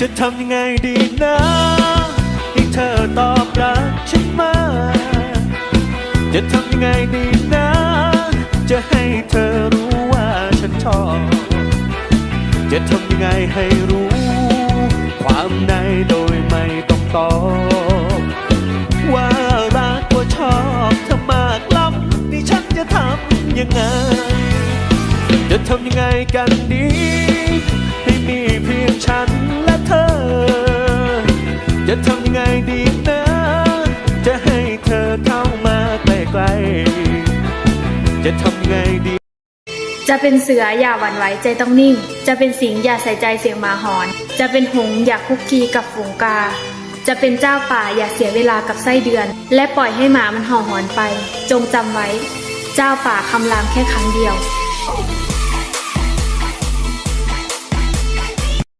จะทำยังไงดีนะให้เธอตอบรักฉันมา จะทำยังไงดีนะ จะให้เธอรู้ว่าฉันชอบ จะทำยังไงให้รู้ ความในโดยไม่ต้องตอบ ว่ารักว่าชอบเธอมากล้ำนี่ฉันจะทำยังไง จะทำยังไงกันดี ไงดีนะจะให้เธอเข้ามาใกล้ๆจะทำไงดี จะเป็นเสืออย่าหวั่นไหวใจต้องนิ่ง จะเป็นสิงห์อย่าใส่ใจเสียงหมาหอน จะเป็นหงส์อย่าคุกคีกับฝูงกา จะเป็นเจ้าป่าอย่าเสียเวลากับไส้เดือน และปล่อยให้หมามันเห่าหอนไป จงจำไว้ เจ้าป่าคำรามแค่ครั้งเดียว